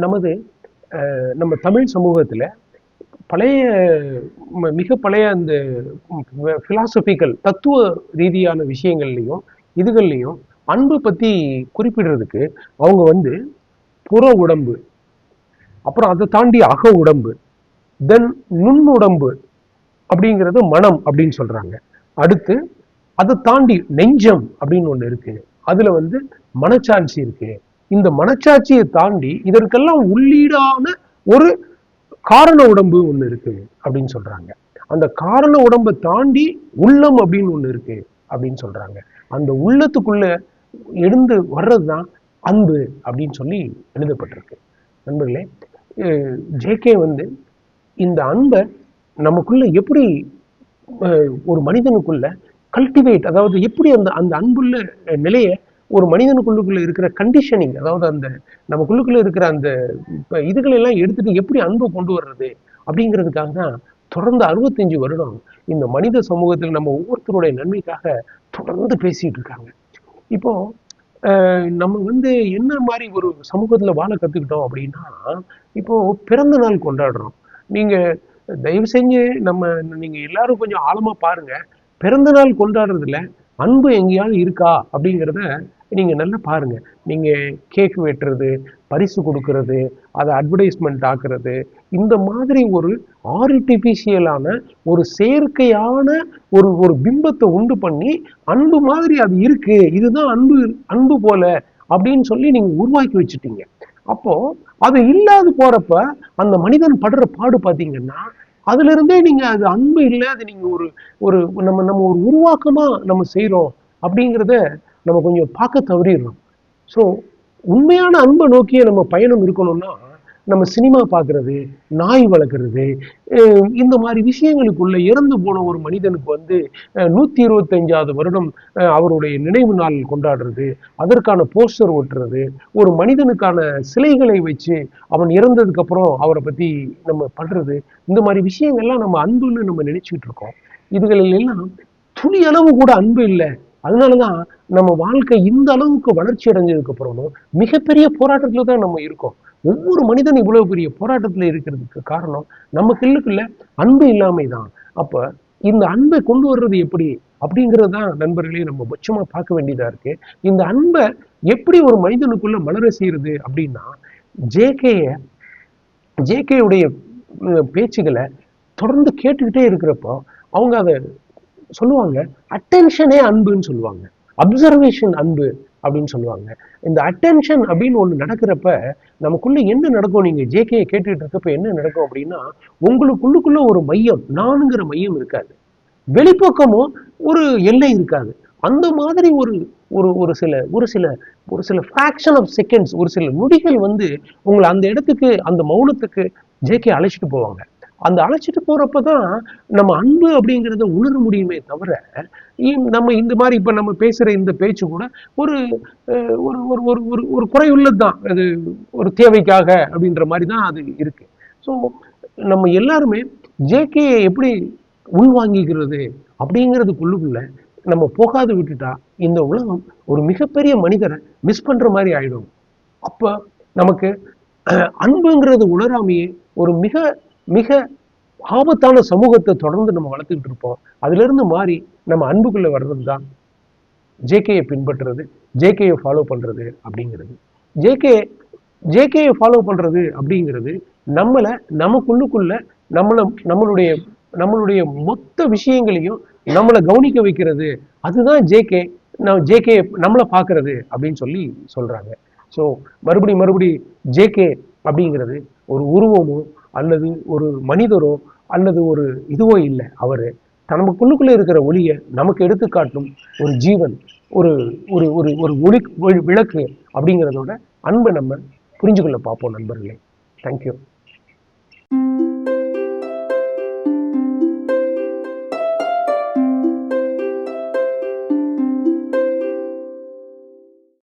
நமது அஹ், நம்ம தமிழ் சமூகத்துல பழைய மிக பழைய அந்த பிலாசபிக்கல் தத்துவ ரீதியான விஷயங்கள்லையும் இதுகள்லையும் அன்பு பத்தி குறிப்பிடுறதுக்கு அவங்க வந்து புற உடம்பு அப்புறம் அதை தாண்டி அக உடம்பு தென் நுண் உடம்பு அப்படிங்கிறது மனம் அப்படின்னு சொல்றாங்க. அடுத்து அதை தாண்டி நெஞ்சம் அப்படின்னு ஒன்று இருக்கு. அதுல வந்து மனச்சாட்சி இருக்கு. இந்த மனச்சாட்சியை தாண்டி இதற்கெல்லாம் உள்ளீடான ஒரு காரண உடம்பு ஒண்ணு இருக்கு அப்படின்னு சொல்றாங்க. அந்த காரண உடம்பை தாண்டி உள்ளம் அப்படின்னு ஒண்ணு இருக்கு அப்படின்னு சொல்றாங்க. அந்த உள்ளத்துக்குள்ள எழுந்து வர்றதுதான் அன்பு அப்படின்னு சொல்லி எழுதப்பட்டிருக்கு. நண்பர்களே ஜேகே வந்து இந்த அன்பை நமக்குள்ள எப்படி ஒரு மனிதனுக்குள்ள கல்டிவேட் அதாவது எப்படி அந்த அந்த அன்புள்ள நிலையை ஒரு மனிதனுக்குள்ளுக்குள்ள இருக்கிற கண்டிஷனிங் அதாவது அந்த நமக்குள்ளுக்குள்ள இருக்கிற அந்த இப்போ இதுகளை எல்லாம் எடுத்துட்டு எப்படி அன்பை கொண்டு வர்றது அப்படிங்கிறதுக்காக தான் தொடர்ந்து அறுபத்தஞ்சு வருடம் இந்த மனித சமூகத்தில் நம்ம ஒவ்வொருத்தருடைய நன்மைக்காக தொடர்ந்து பேசிட்டு இருக்காங்க. இப்போ நம்ம வந்து என்ன மாதிரி ஒரு சமூகத்துல வாழ கத்துக்கிட்டோம் அப்படின்னா இப்போ பிறந்த நாள் கொண்டாடுறோம். நீங்க தயவு செஞ்சு நம்ம நீங்க எல்லாரும் கொஞ்சம் ஆழமா பாருங்க. பிறந்த நாள் கொண்டாடுறதுல அன்பு எங்கேயாவது இருக்கா அப்படிங்கிறத நீங்கள் நல்லா பாருங்க. நீங்கள் கேக் வெட்டுறது பரிசு கொடுக்கறது அதை அட்வர்டைஸ்மெண்ட் ஆக்குறது இந்த மாதிரி ஒரு ஆர்டிஃபிஷியலான ஒரு செயற்கையான ஒரு ஒரு பிம்பத்தை உண்டு பண்ணி அன்பு மாதிரி அது இருக்கு இதுதான் அன்பு அன்பு போல அப்படின்னு சொல்லி நீங்கள் உருவாக்கி வச்சுட்டீங்க. அப்போ அது இல்லாது போறப்ப அந்த மனிதன் படுற பாடு பார்த்தீங்கன்னா அதுல இருந்தே நீங்க அது அன்பு இல்லை அது நீங்க ஒரு ஒரு நம்ம நம்ம ஒரு உருவாக்கமா நம்ம செய்கிறோம் அப்படிங்கிறத நம்ம கொஞ்சம் பார்க்க தவறிடுறோம். ஸோ உண்மையான அன்பை நோக்கியே நம்ம பயணம் இருக்கணும்னா நம்ம சினிமா பார்க்கறது நாய் வளர்க்குறது இந்த மாதிரி விஷயங்களுக்குள்ள இறந்து போன ஒரு மனிதனுக்கு வந்து அஹ் நூத்தி இருபத்தஞ்சாவது வருடம் அஹ் அவருடைய நினைவு நாள் கொண்டாடுறது அதற்கான போஸ்டர் ஒட்டுறது ஒரு மனிதனுக்கான சிலைகளை வச்சு அவன் இறந்ததுக்கு அப்புறம் அவரை பத்தி நம்ம படுறது இந்த மாதிரி விஷயங்கள்லாம் நம்ம அன்புன்னு நம்ம நினச்சிக்கிட்டு இருக்கோம். இதுகளில் எல்லாம் துளி அளவு கூட அன்பு இல்லை. அதனாலதான் நம்ம வாழ்க்கை இந்த அளவுக்கு வளர்ச்சி அடைஞ்சதுக்கு அப்புறமும் மிகப்பெரிய போராட்டத்துல தான் நம்ம இருக்கோம். ஒவ்வொரு மனிதன் இவ்வளவு பெரிய போராட்டத்துல இருக்கிறதுக்கு காரணம் நம்ம கில்லுக்குள்ள அன்பு இல்லாமை தான் அப்ப இந்த அன்பை கொண்டு வர்றது எப்படி? அப்படிங்கிறது தான் நண்பர்களே நம்ம பட்சமா பார்க்க வேண்டியதா இருக்கு. இந்த அன்பை எப்படி ஒரு மனிதனுக்குள்ள மலர செய்யறது அப்படின்னா ஜேகேய ஜேகேயுடைய பேச்சுகளை தொடர்ந்து கேட்டுக்கிட்டே இருக்கிறப்போ அவங்க அதை சொல்லுவாங்க. அட்டென்ஷனே அன்புன்னு சொல்லுவாங்க. அப்சர்வேஷன் அன்பு அப்படின்னு சொல்லுவாங்க. இந்த அட்டென்ஷன் அப்படின்னு ஒண்ணு நடக்கிறப்ப நமக்குள்ள என்ன நடக்கும்? நீங்க ஜேகே கேட்டுட்டு இருக்கப்ப என்ன நடக்கும் அப்படின்னா உங்களுக்குள்ளுக்குள்ள ஒரு மையம் நானுங்கிற மையம் இருக்காது. வெளிப்பக்கமும் ஒரு எல்லை இருக்காது. அந்த மாதிரி ஒரு ஒரு ஒரு சில ஒரு சில ஒரு சில ஃப்ராக்ஷன் ஆஃப் செகண்ட்ஸ் ஒரு சில நொடிகள் வந்து உங்களை அந்த இடத்துக்கு அந்த மௌனத்துக்கு ஜேகே அழைச்சிட்டு போவாங்க. அந்த அழைச்சிட்டு போறப்ப தான் நம்ம அன்பு அப்படிங்கிறத உணர முடியுமே தவிர இ- நம்ம இந்த மாதிரி இப்போ நம்ம பேசுகிற இந்த பேச்சு கூட ஒரு ஒரு ஒரு ஒரு ஒரு ஒரு குறையுள்ளது தான் அது ஒரு தேவைக்காக அப்படின்ற மாதிரி தான் அது இருக்கு. ஸோ நம்ம எல்லாருமே ஜேகே எப்படி உள்வாங்கிக்கிறது அப்படிங்கிறதுக்குள்ளுக்குள்ள நம்ம போகாது விட்டுட்டா இந்த உலகம் ஒரு மிகப்பெரிய மனிதரை மிஸ் பண்ணுற மாதிரி ஆயிடும். அப்போ நமக்கு அன்புங்கிறது உணராமையே ஒரு மிக மிக ஆபத்தான சமூகத்தை தொடர்ந்து நம்ம வளர்த்துக்கிட்டு இருப்போம். அதுல இருந்து மாறி நம்ம அன்புக்குள்ளே வர்றது தான் ஜேகேயை பின்பற்றுறது ஜேகேயை ஃபாலோ பண்றது அப்படிங்கிறது. ஜேகே ஜேகேயை ஃபாலோ பண்றது அப்படிங்கிறது நம்மளை நமக்குள்ளுக்குள்ள நம்மள நம்மளுடைய நம்மளுடைய மொத்த விஷயங்களையும் நம்மளை கவனிக்க வைக்கிறது. அதுதான் ஜேகே நம்ம ஜேகே நம்மளை பார்க்கறது அப்படின்னு சொல்லி சொல்றாங்க. ஸோ மறுபடி மறுபடி ஜேகே அப்படிங்கிறது ஒரு உருவமும் அல்லது ஒரு மனிதரோ அல்லது ஒரு இதுவோ இல்லை. அவர் நமக்குள்ளுக்குள்ளே இருக்கிற ஒளியை நமக்கு எடுத்துக்காட்டும் ஒரு ஜீவன் ஒரு ஒரு ஒரு ஒரு ஒளி- விளக்கு அப்படிங்கிறதோட அன்பை நம்ம புரிஞ்சுக்கொள்ள பார்ப்போம் நண்பர்களே. தேங்க்யூ